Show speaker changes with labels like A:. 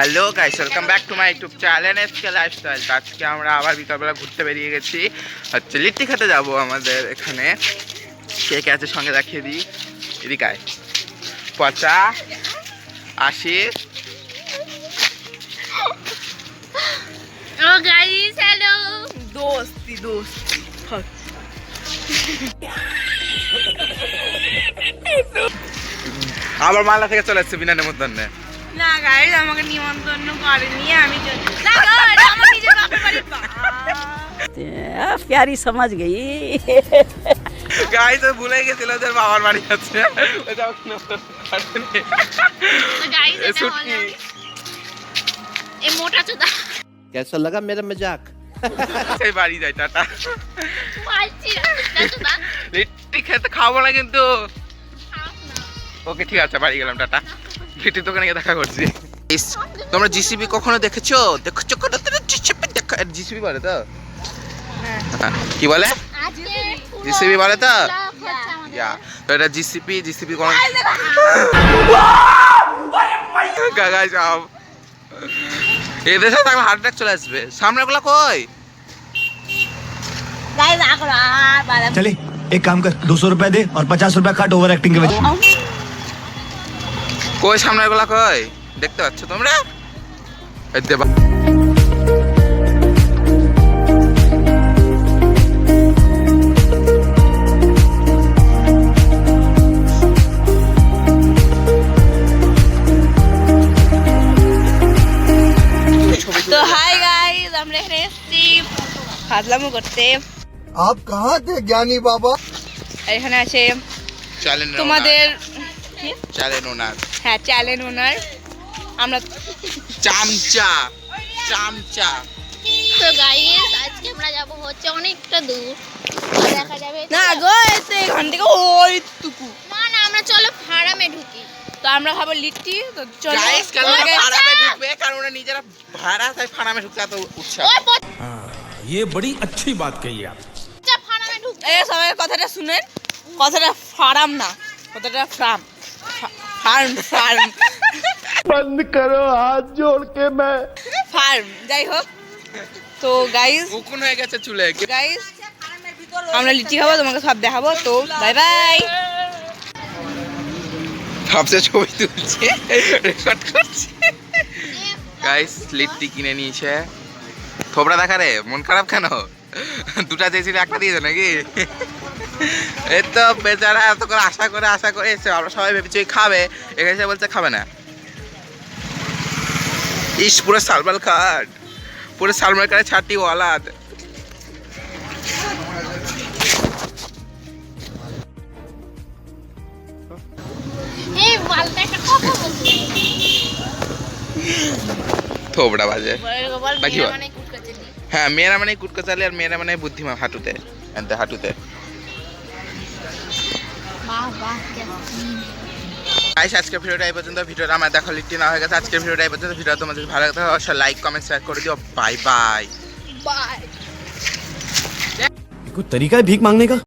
A: Hello guys welcome back to my YouTube channel SK lifestyle আজকে আমরা আবার বিকালবেলা ঘুরতে বেরিয়ে গেছি। হচ্ছে লিট্টি খেতে যাব আমাদের এখানে। কে কে আছে সঙ্গে দেখিয়ে দিই। এদিকে আয়। পচা আশি
B: guys, hello.
C: দোস্তি দোস্তি।
A: আবার মালদা থেকে চলে এসছে বিনা নেমন্তন্নে
C: না গাইজ আমাকে নিমন্ত্রণ করেনি আমি চলে- না গো, এটা আমার নিজের বাপের বাড়ির বা-
D: आ, प्यारी समझ गई
A: গাই তো ভুলে গেছিল ওদের বাবার বাড়ি আছে ওটা ওকে নেমন্তন্ন করেনি।
B: So guys,
A: এ
B: এটা
A: ছুটকি।
B: হলো এই মোটা চোদা
E: कैसा लगा मेरा मजाक
A: সেই বাড়ি যায় টাটা
B: পালছি না মোটা চোদা
A: লিট্টি খেতে খাবো না কিন্তু
B: খাও না।
A: ওকে ঠিক আছে বাড়ি গেলাম টাটা লিট্টির দোকানে গিয়ে দেখা করছি ইস, তোমরা জিসিবি কখনো দেখেছো দেখেছো কোনো জিসিবি দেখা জিসিবি বলে তো হ্যাঁ, কি বলে
B: আজকে পুরো
A: জিসিবি বলে তো
B: vlog হচ্ছে আমাদের।
A: ইয়া তো এটা জিসিপি জিসিপি কোন গাগাই সব এদের সাথে থাকলে হার্ট অ্যাটাক চলে আসবে সামনেগুলো কই
C: গাইজ এখন আর বাড়াবো
F: चले एक काम कर दो सौ रुपया दे और पचास रुपया काट ओवर एक्टिंग के वजह
A: কই সামনেরগুলা কই? দেখতে পাচ্ছ তোমরা?
C: তো হাই গাইস আমরা করতে।
E: জ্ঞানী
C: বাবা? এখানে আছে তোমাদের
A: চ্যালেঞ্জ ওনার
C: হ্যাঁ চ্যালেঞ্জ ওনার আমরা
A: চামচা চামচা
B: তো গাইস আজকে আমরা যাব হচ্ছে অনেকটা দূর আর দেখা যাবে
C: না গো এই তো এখান থেকে ওইটুকু
B: না না আমরা চলো ফার্মে ঢুকি
C: তো আমরা খাবো লিট্টি তো চলো
A: গাইস কেন
C: আগে
A: ফারামে ঢুকবে কারণ ওরা নিজেরা ভাড়া তাই ফারামে ঢুকতে এত উৎসাহ
B: ওই
F: ये बड़ी अच्छी बात कही आप
B: বাচ্চা ফার্মে ঢুক
C: এই সবাই কথাটা শুনেন কথাটা ফার্ম না কথাটা ফার্ম ফার্ম ফার্ম।
E: বন্ধ করো হাত জোড় কে মে
C: ফার্ম যাই হোক। তো গাইস
A: উকুন হয়ে গেছে চুলে
C: গাইস আমরা লিচি খাব তোমাকে সব দেখাবো তো বাই বাই
A: সবচেয়ে ছবি তুলছে রেকর্ড করছে। গাইস লিট্টি কিনে নিয়েছে। থোবড়া দেখা রে মন খারাপ কেন? দুটা চেয়েছিল একটা দিয়েছে নাকি? এই তো বেচারা এত করে আশা করে আশা করে এসে আমরা সবাই ভেবেছি খাবে। এখানে এসে বলছে খাবে না। ইস পুরো সালমাল খান। পুরো সালমান খানের ছাটি ওয়ালাদ থোবড়া বাজে। বাকি।
B: মানে
A: হ্যাঁ মেয়েরা মানে কুটকো চালে আর মেয়েরা মানে বুদ্ধিমান হাঁটুতে হাঁটুতে। গাইস আজকের ভিডিওটা এই পর্যন্ত ভিডিওটা আমার দেখা লিখতে না হয়ে গেছে আজকের ভিডিওটা এই পর্যন্ত ভিডিও তোমাদের ভালো লাগতে অবশ্যই লাইক কমেন্ট শেয়ার করে দিও বাই বাই
B: বাই
F: कोई तरीका है भीख मांगने का